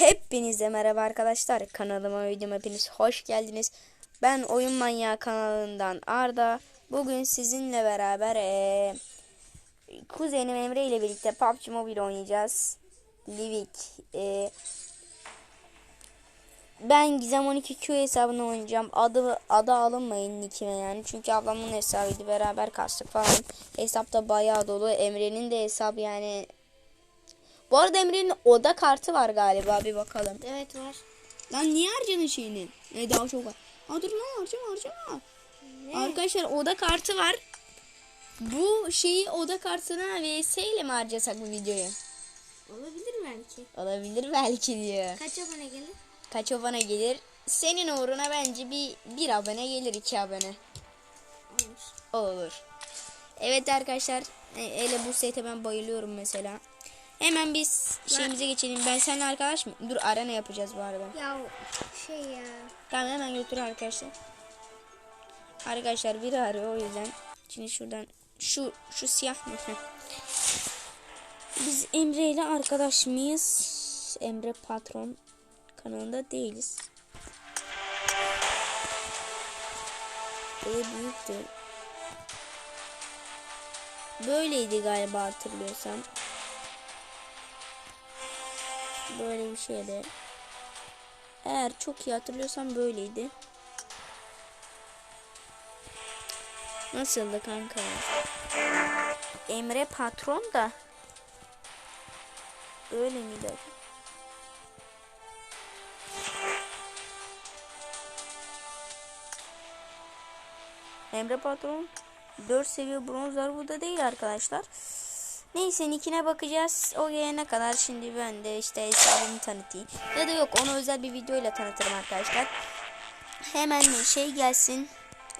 Hepinize merhaba arkadaşlar. Kanalıma videoma hepiniz hoş geldiniz. Ben Oyun Manyağı kanalından Arda. Bugün sizinle beraber eee, kuzenim Emre ile birlikte PUBG Mobile oynayacağız. Livik. eee, ben Gizem 12Q hesabını oynayacağım. Adı adı alınmayın nickime yani. Çünkü ablamın hesabıydı. Beraber kastık falan. Hesapta bayağı dolu. Emre'nin de hesabı yani bu arada Emre'nin oda kartı var galiba bir bakalım. Evet var. Lan niye harcanın şeyini? E daha çok var. Ha dur lan harcama harcama. Arkadaşlar oda kartı var. Bu şeyi oda kartına vs ile mi harcasak bu videoyu? Olabilir belki. Olabilir belki diyor. Kaç abone gelir? Kaç abone gelir? Senin uğruna bence bir, bir abone gelir iki abone. Olur. Olur. Evet arkadaşlar. e, Hele bu sete ben bayılıyorum mesela. Hemen biz şeyimize geçelim. Ben seninle arkadaş mı? Dur arena yapacağız bu arada. Ya şey ya. Tamam hemen götür arkadaşlar. Arkadaşlar biri arıyor o yüzden. Şimdi şuradan şu şu siyah mı? Biz Emre ile arkadaş mıyız? Emre patron kanalında değiliz. E büyüktü. Böyleydi galiba hatırlıyorsam. Böyle bir şeydi. Eğer çok iyi hatırlıyorsam böyleydi. Nasıldı kanka? Emre patron da öyle miydi? acaba? Emre patron 4 seviye bronzlar burada değil arkadaşlar. Neyse nickine bakacağız. O gelene kadar şimdi ben de işte hesabımı tanıtayım. Ya da yok onu özel bir videoyla tanıtırım arkadaşlar. Hemen şey gelsin.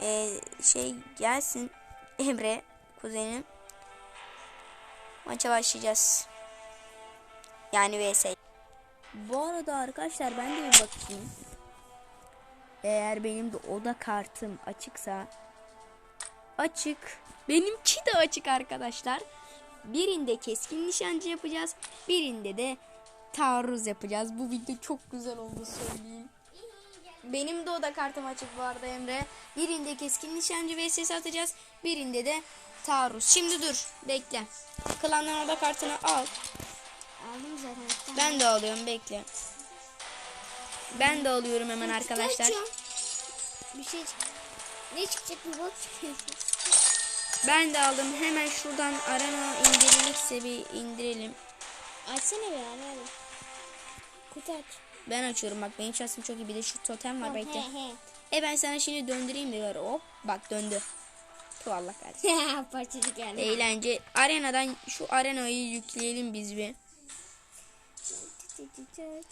Ee, şey gelsin. Emre kuzenim. Maça başlayacağız. Yani vs. Bu arada arkadaşlar ben de bir bakayım. Eğer benim de oda kartım açıksa açık. Benimki de açık arkadaşlar. Birinde keskin nişancı yapacağız. Birinde de taarruz yapacağız. Bu video çok güzel oldu söyleyeyim. Benim de oda kartım açık bu arada Emre. Birinde keskin nişancı vs atacağız. Birinde de taarruz. Şimdi dur bekle. Klandan oda kartını al. Aldım zaten. Ben de alıyorum bekle. Ben de alıyorum hemen arkadaşlar. Bir şey ne çıkacak bak. Ben de aldım. Hemen şuradan arena indirilirse bir indirelim. Açsana bir ara. Kutu aç. Ben açıyorum bak benim şansım çok iyi. Bir de şu totem var bekle. He he. E ben sana şimdi döndüreyim de gör. Hop bak döndü. Tu Allah kahretsin. Parçacık geldi. Eğlence. Arenadan şu arenayı yükleyelim biz bir.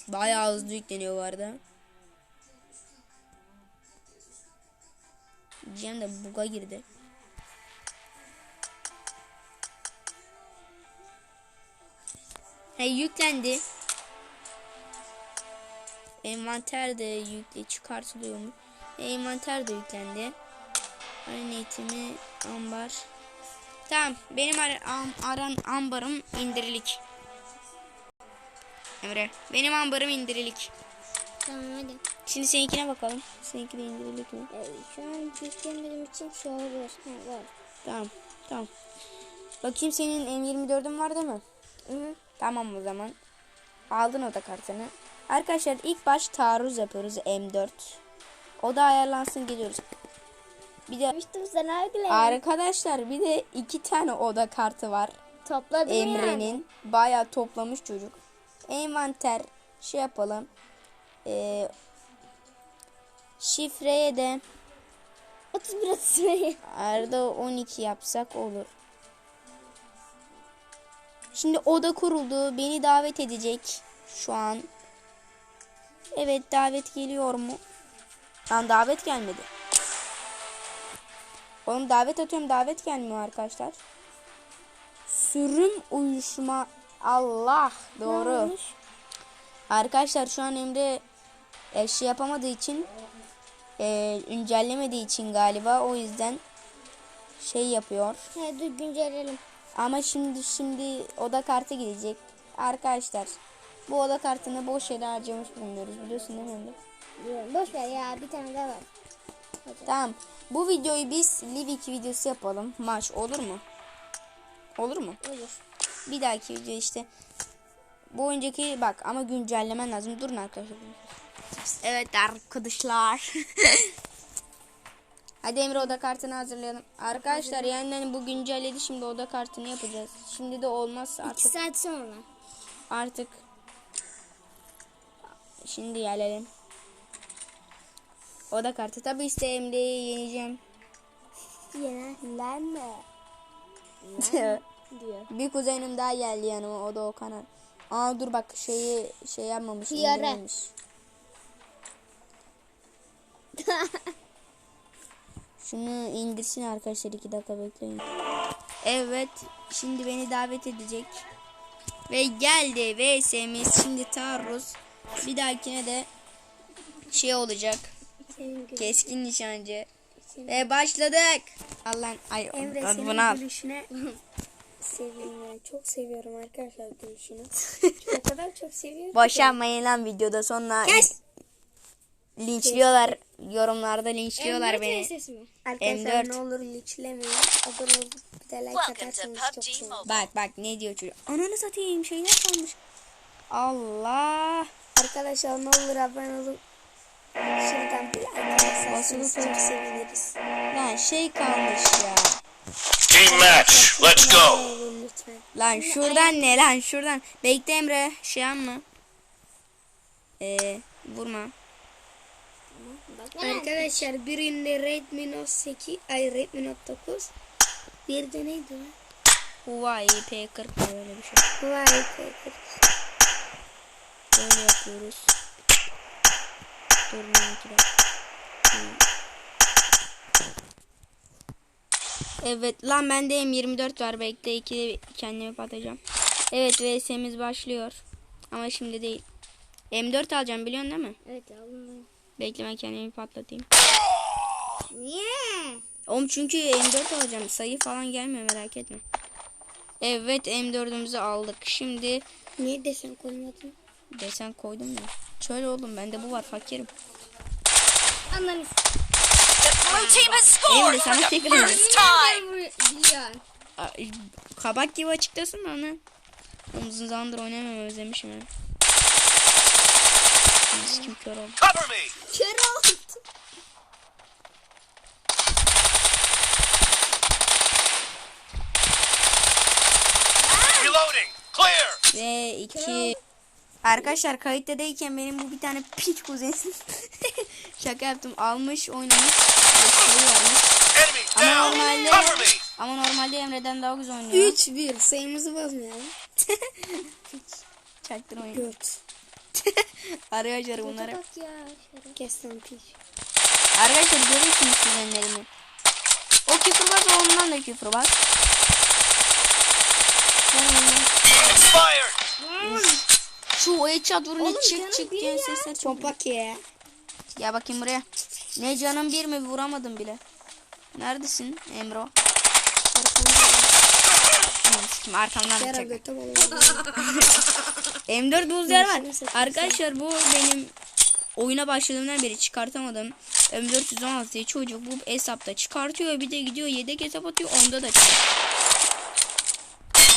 Bayağı hızlı yükleniyor bu arada. Cem de buga girdi. He yüklendi. Envanter de yükle çıkartılıyor mu? Envanter de yüklendi. Arena eğitimi ambar. Tamam benim ar am aran ambarım indirilik. Emre benim ambarım indirilik. Tamam hadi. Şimdi seninkine bakalım. Seninki de indirilik mi? Ee, şu an yüklemediğim için şu olabilir. Ha, var. Tamam. Tamam. Bakayım senin M24'ün var değil mi? Hı hı. Tamam o zaman. Aldın o da kartını. Arkadaşlar ilk baş taarruz yapıyoruz M4. O da ayarlansın geliyoruz. Bir de Demiştim sana öyle. arkadaşlar bir de iki tane oda kartı var. Topladım yani. Emre'nin bayağı toplamış çocuk. Envanter şey yapalım. Ee, şifreye de 31 31. Arda 12 yapsak olur. Şimdi oda kuruldu. Beni davet edecek şu an. Evet davet geliyor mu? Lan davet gelmedi. Oğlum davet atıyorum davet gelmiyor arkadaşlar. Sürüm uyuşma Allah doğru. olmuş? Arkadaşlar şu an Emre e, şey yapamadığı için e, güncellemediği için galiba o yüzden şey yapıyor. Dur güncelleyelim. Ama şimdi şimdi oda kartı gidecek. Arkadaşlar Bu oda kartını boş yere harcamış bulunuyoruz. Biliyorsun değil mi Emre? Biliyorum. Boş ver ya bir tane daha var. Tamam. Bu videoyu biz Live 2 videosu yapalım. Maç olur mu? Olur mu? Olur. Bir dahaki video işte. Bu önceki bak ama güncellemen lazım. Durun arkadaşlar. Evet arkadaşlar. Hadi Emre oda kartını hazırlayalım. Arkadaşlar yani hani bu güncelledi şimdi oda kartını yapacağız. Şimdi de olmazsa artık saat sonra. artık şimdi gelelim. Oda kartı tabi işte Emre'yi yeneceğim. Yenerler mi? diyor. Bir kuzenim daha geldi yanıma o da o kanal. Aa dur bak şeyi şey yapmamış. Hıyara. Şunu indirsin arkadaşlar iki dakika bekleyin. Evet şimdi beni davet edecek. Ve geldi VS'miz şimdi taarruz. Bir dahakine de şey olacak. Keskin nişancı. Ve başladık. Allah ay Emre bunu senin al. gülüşüne seviyorum yani. Çok seviyorum arkadaşlar gülüşünü. o kadar çok seviyorum. Boşanmayın lan videoda sonra Kes. linçliyorlar. Yorumlarda linçliyorlar M4 beni. sesi mi? M4. Arkadaşlar ne olur linçlemeyin. Abone olup bir de like atarsanız çok sevinirim. Bak bak ne diyor çocuk. Ananı satayım şeyler kalmış. Allah. Arkadaşlar ne olur abone olup şuradan bir like atarsanız çok seviniriz. Lan şey kalmış ya. Team match. Let's go. Lan şuradan ne lan şuradan. Bekle Emre. Şey yapma. Ee, vurma. Arkadaşlar birinde Redmi Note 8, ay Redmi Note 9. Bir de neydi lan? Huawei P40 mı öyle bir şey. Huawei P40. Böyle yapıyoruz. Dur bir. Evet lan bende M24 var. Bekle iki kendimi patacağım. Evet VS'miz başlıyor. Ama şimdi değil. M4 alacağım biliyorsun değil mi? Evet aldım. Bekle ben kendimi patlatayım. Niye? Oğlum çünkü M4 alacağım. Sayı falan gelmiyor merak etme. Evet M4'ümüzü aldık. Şimdi Niye desen koymadın? desen koydum ya. Şöyle oğlum bende bu var fakirim. Has Emre sana tekrar. Ay, Kabak gibi açıklasın onu. Omuzun zamandır oynamam özlemişim biz kim kör oldu? Kör oldu. Reloading. Clear. Ve iki. Arkadaşlar kayıttadayken benim bu bir tane piç kuzenim şaka yaptım almış oynamış şey ama normalde ama normalde Emre'den daha güzel oynuyor. 3-1 sayımızı bozmayalım. Çaktırmayın. 4. Arkadaşlar bunları. Bak ya. Kes lan piç. Arkadaşlar görüyorsunuz kuzenlerimi. O küfürbaz o ondan da küfürbaz. Expired. Şu headshot vurunca çık çık biri diye ya. sesler çok. Ya. Ya bakayım buraya. Ne canım bir mi vuramadım bile. Neredesin Emro? Sikim, Arkamdan Yara bıçak. götü bol. M4 buz yer var. Arkadaşlar bu benim oyuna başladığımdan beri çıkartamadım. M416 diye çocuk bu hesapta çıkartıyor bir de gidiyor yedek hesap atıyor onda da çıkartıyor.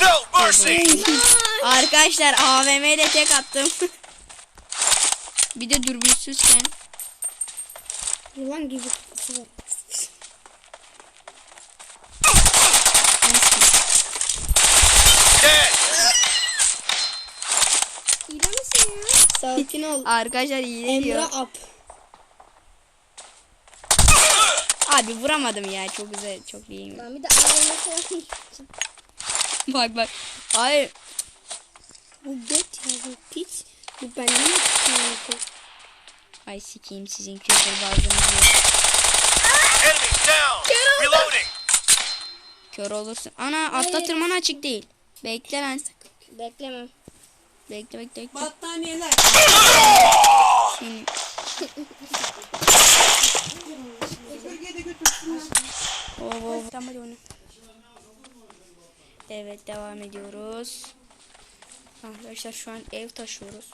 No mercy. Arkadaşlar AVM'de tek attım. bir de dürbünsüzken. Yılan gibi var. Dead. İyi misin ya? Sakin ol. Arkadaşlar iyi Emre diyor. up. Abi vuramadım ya çok güzel çok iyi. Lan bir de var. bak bak. Hayır. Bu göt ya bu piç. Bu ben ne yapayım? Ay sikeyim sizin küfürbazlığınızı. Enemy down. Reloading. Kör olursun. Ana altta tırmanı açık değil. Bekle lan. Beklemem. Bekle bekle bekle. Battaniyeler. Seni- Bölgeye de götürsünler. Oo, oo. Tamam hadi oyna. Evet devam ediyoruz. Arkadaşlar şu an ev taşıyoruz.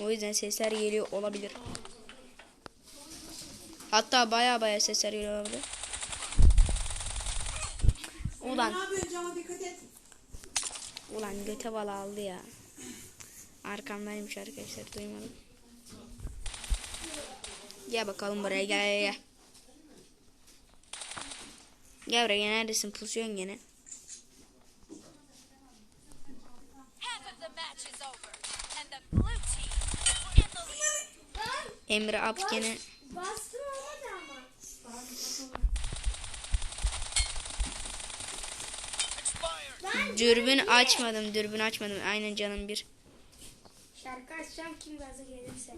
O yüzden sesler geliyor olabilir. Hatta baya baya sesler geliyor olabilir. Ulan. Ulan göte bala aldı ya. Arkamdaymış arkadaşlar duymadım. Gel bakalım buraya gel gel gel. Gel buraya neredesin pusuyorsun gene. Emre Ab gene Bastım olmadı ama. Expired. dürbün açmadım dürbün açmadım aynen canım bir. Açacağım kim gaza gelirse.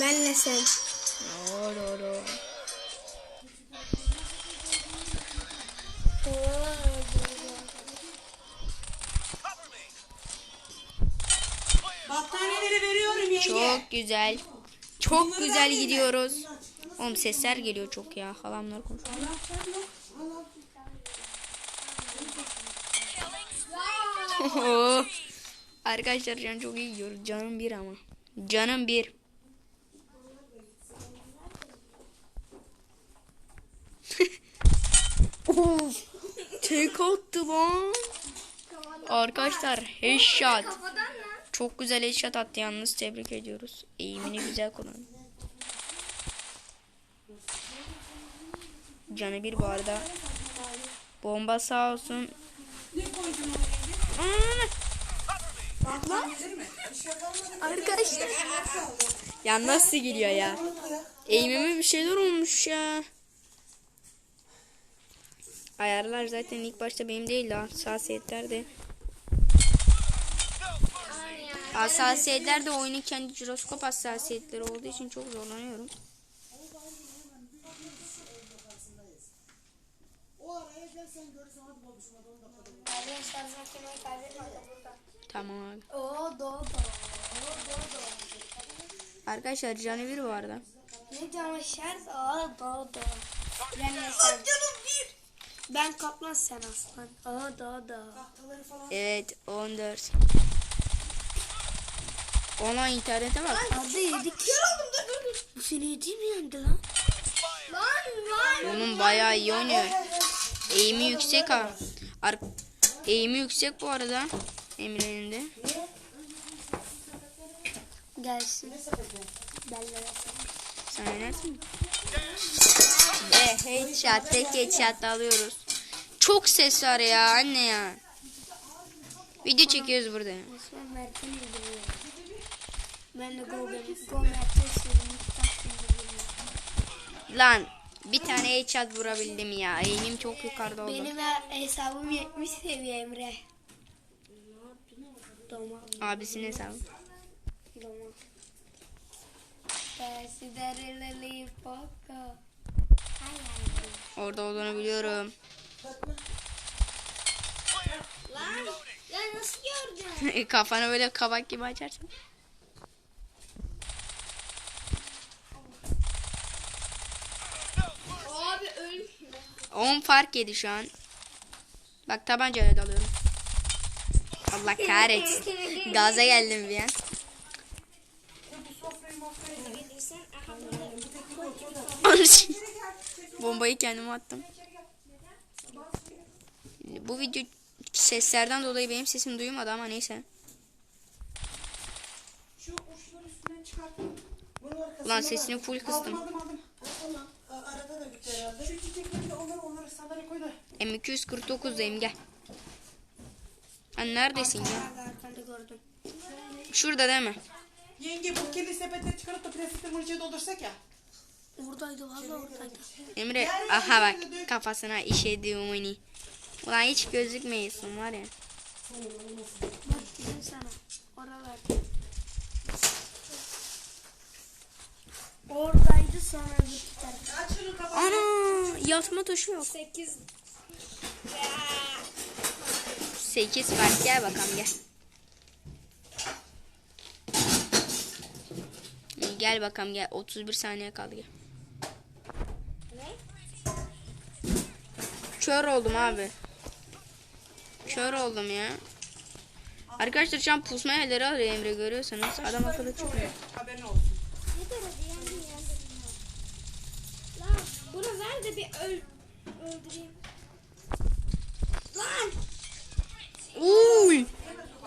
Benle sen. Oo, doğru. Battaniyeleri veriyorum yenge. Çok güzel. Çok güzel gidiyoruz. Oğlum sesler geliyor çok ya. Halamlar konuşuyor. Arkadaşlar can çok iyi gidiyoruz. Canım bir ama. Canım bir. of. Tek attı lan. Arkadaşlar headshot. Çok güzel headshot attı yalnız tebrik ediyoruz. Eğimini güzel kullandı. Canı bir bu arada. Bomba sağ olsun. Ne koydun Arkadaşlar. Ya nasıl gidiyor ya? Eğimime bir şeyler olmuş ya. Ayarlar zaten ilk başta benim değil de hassasiyetlerde. Hassasiyetlerde oyunun kendi jiroskop hassasiyetleri olduğu için çok zorlanıyorum. O araya gel sen görürsün hadi babuşum hadi onu da Ben makineyi burada. Tamam abi. Oo doğdu. Oo doğdu. Arkadaşlar canı bir bu arada. Ne cama şarj? Oo doğdu. Benle sen. Canım bir. Ben kaplan sen aslan. Oo doğdu. Tahtaları falan. Evet 14. Ona internete bak. Hadi yedik. Bu seni yediğim yendi lan. Lan lan. Onun bayağı iyi oynuyor. Eğimi yüksek ha. Ar Eğimi yüksek bu arada. Emre'nin de. Gelsin. Sen oynarsın? Eh headshot tek headshot alıyoruz. Çok ses var ya anne ya. Video çekiyoruz burada. Ben de Go Mert'e. Lan bir tane headshot vurabildim ya. Eğimim çok yukarıda oldu. Benim he- hesabım 70 seviye Emre. Doma. Abisinin hesabı. Doma. Orada olduğunu biliyorum. Lan ya nasıl gördün? Kafanı böyle kabak gibi açarsın. 10 fark yedi şu an. Bak tabancayla dalıyorum. Allah kahretsin. Gaza geldim bir an. Bombayı kendime attım. Bu video seslerden dolayı benim sesimi duymadı ama neyse. Şu uçları üstünden çıkarttım. Bunun Lan sesini full kıstım. Aldım aldım aldım. Tamam. A- Arada da bitti herhalde. Şu çiçekleri de onları onları sandalye koy da. M249'dayım gel. Hani neredesin ya? Arkanda gördüm. Şurada değil mi? Yenge bu kirli sepetleri çıkarıp da plastikle mırcaya doldursak ya. Oradaydı valla oradaydı. Emre aha bak kafasına işedi umuni. Ulan hiç gözükmeyiyorsun var ya. Bak dedim sana. Oralar. Oradaydı sonra şunu kapat. Ana yatma tuşu yok. 8 8 fark gel bakalım gel. Gel bakalım gel 31 saniye kaldı gel. kör oldum abi. Kör oldum ya. Arkadaşlar şu an pusma yerleri arıyor Emre görüyorsanız. Adam akıllı çıkmıyor. Haberin olsun. Bunu ver de bir öl öldüreyim. Lan. Uy!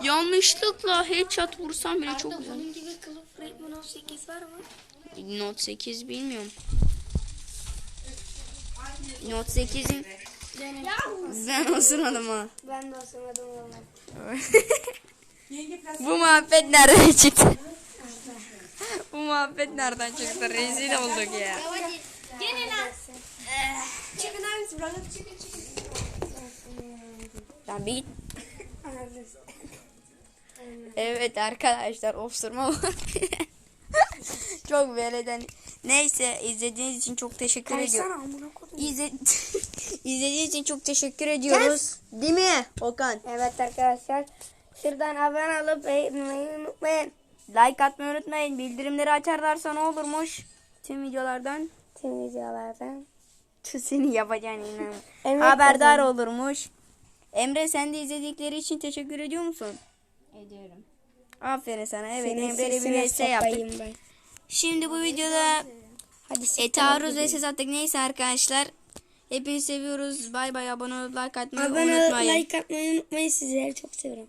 Yanlışlıkla headshot vursam bile çok güzel. Bunun gibi kılıf Redmond 18 var mı? Note 8 bilmiyorum. Note 8'in Ya ben ısırmadım ha. ben de asamadım plastik. Bu muhabbet nereden çıktı? Bu muhabbet nereden çıktı? Rezil olduk ya. Gene lan. Çıkın hangisi? Buradan çıkın çıkın. Ya bir git. Evet arkadaşlar ofsurma var. çok veleden. Neyse izlediğiniz için çok teşekkür ediyorum. İzle... izlediğiniz için çok teşekkür ediyoruz. Değil mi Okan? Evet arkadaşlar. Şuradan abone olup beğenmeyi unutmayın. Like atmayı unutmayın. Bildirimleri açarlarsa ne olurmuş? Tüm videolardan. Tüm videolardan. Seni yapacağını inanıyorum. Evet, Haberdar olurmuş. Emre sen de izledikleri için teşekkür ediyor musun? Ediyorum. Aferin sana. Evet Senin Emre'yle bir VS yaptık. ben. Şimdi bu videoda Hadi e, taarruz. VS attık. Neyse arkadaşlar. Hepinizi seviyoruz. Bay bay abone olup like atmayı Abone olup unutmayın. like atmayı unutmayın. Sizleri çok seviyorum.